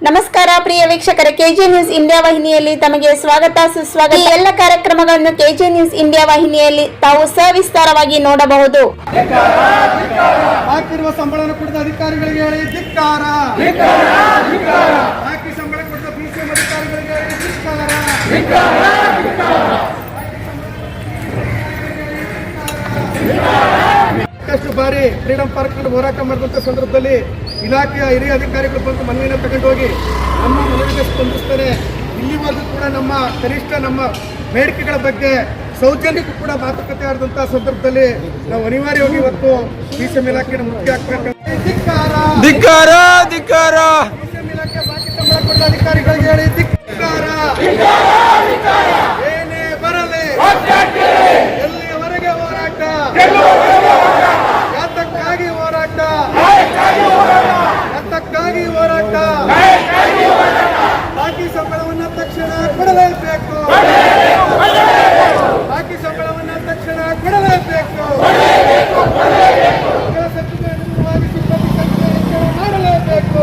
ನಮಸ್ಕಾರ, ಪ್ರಿಯ ವೀಕ್ಷಕರ. KG news India ವಾಹಿನಿಯಲ್ಲಿ ತಮಗೆ ಸ್ವಾಗತ, ಸುಸ್ವಾಗತ. ಎಲ್ಲ ಕಾರ್ಯಕ್ರಮಗಳನ್ನು ಕೆಜಿ ನ್ಯೂಸ್ ಇಂಡಿಯಾ ವಾಹಿನಿಯಲ್ಲಿ ತಾವು ಸವಿಸ್ತಾರವಾಗಿ ನೋಡಬಹುದು. ಹಾಕಿರುವ ಸಂಬಳನ ಕುಡಿದ ಅಧಿಕಾರಿಗಳಿಗೆ ಹೇಳಿ, ಧಿಕ್ಕಾರ. ಹಾಕಿ ಸಂಬಳ ಕೊಡಿದ ಬಿಸಿಎಂ ಅಧಿಕಾರಿಗಳಿಗೆ ಸಾಕಷ್ಟು ಬಾರಿ ಫ್ರೀಡಂ ಪಾರ್ಕ್ ಹೋರಾಟ ಮಾಡಿದಂತ ಸಂದರ್ಭದಲ್ಲಿ ಇಲಾಖೆಯ ಹಿರಿಯ ಅಧಿಕಾರಿಗಳು ಬಂದು ಮನವಿಯನ್ನು ತಗೊಂಡು ಹೋಗಿ ನಮ್ಮ ಮನವಿಗೆ ಸ್ಪಂದಿಸ್ತಾರೆ. ಇಲ್ಲಿವರೆಗೂ ಕೂಡ ನಮ್ಮ ಕನಿಷ್ಠ ನಮ್ಮ ಬೇಡಿಕೆಗಳ ಬಗ್ಗೆ ಸೌಜನ್ಯಕ್ಕೂ ಕೂಡ ಮಾತುಕತೆ ಆದಂತಹ ಸಂದರ್ಭದಲ್ಲಿ ನಾವು ಅನಿವಾರ್ಯವಾಗಿ ಇವತ್ತು ಬಿಸಿಎಂ ಇಲಾಖೆಯ ಮುಖ್ಯ ಧಿಕ್ಕಾರ. ಧಿಕ್ಕಾರ ಪಿಸಿಎಂ ಇಲಾಖೆ ಬಾಕಿ ಸಂಬಳ ಕೊಟ್ಟ ಅಧಿಕಾರಿಗಳಿಗೆ ಹೇಳಿ ಧಿಕ್ಕಾರ ಏನೇ ಬರಲಿ ಎಲ್ಲಿಯವರೆಗೆ ಹೋರಾಟ ಯಾತಕ್ಕಾಗಿ ಹೋರಾಟ ಯಾತಕ್ಕಾಗಿ ಹೋರಾಟ ಬಾಕಿ ಸಂಬಳವನ್ನ ತಕ್ಷಣ ಕೊಡಲೇಬೇಕು ಬಾಕಿ ಸಂಬಳವನ್ನ ತಕ್ಷಣ ಕೊಡಲೇಬೇಕು ಅನುಗುಣವಾಗಿ ಸಿಬ್ಬಂದಿ ಸಂಖ್ಯೆ ಹೆಚ್ಚಳ ಮಾಡಲೇಬೇಕು.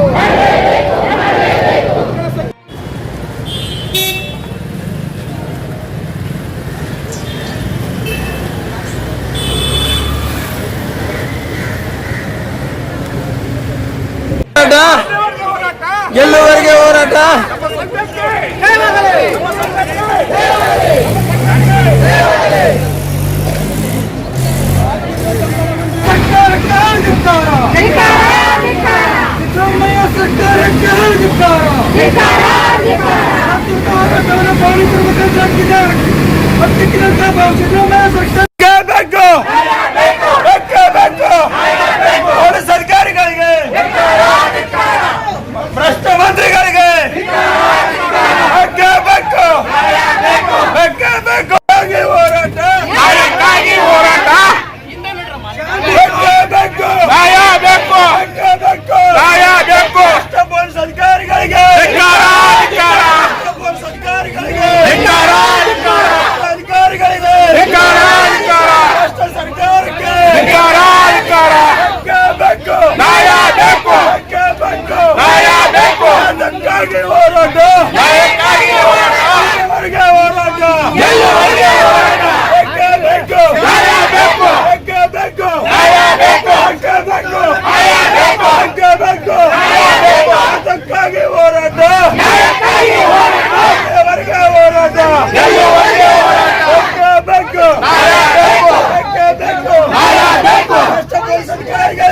ಸಚಿವ ಹೋರಾಟ. Get back! Let's go.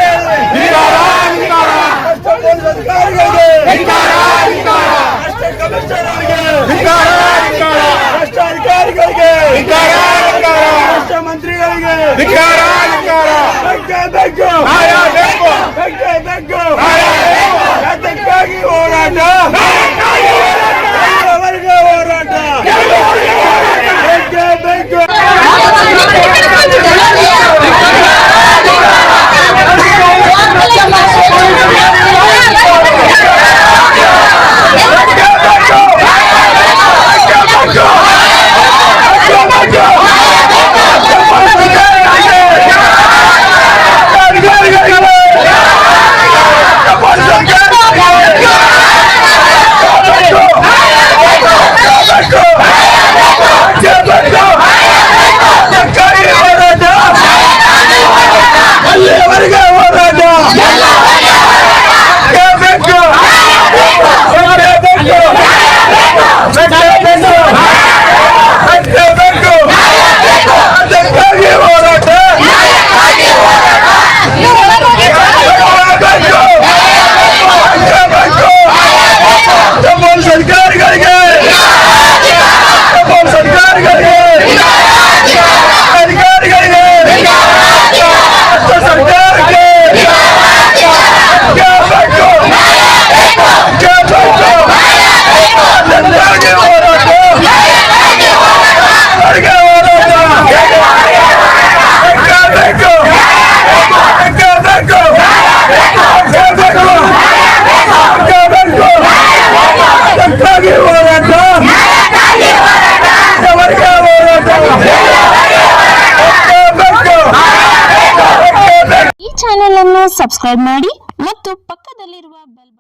Subscribe ಮಾಡಿ ಮತ್ತು ಪಕ್ಕದಲ್ಲಿರುವ ಬೆಲ್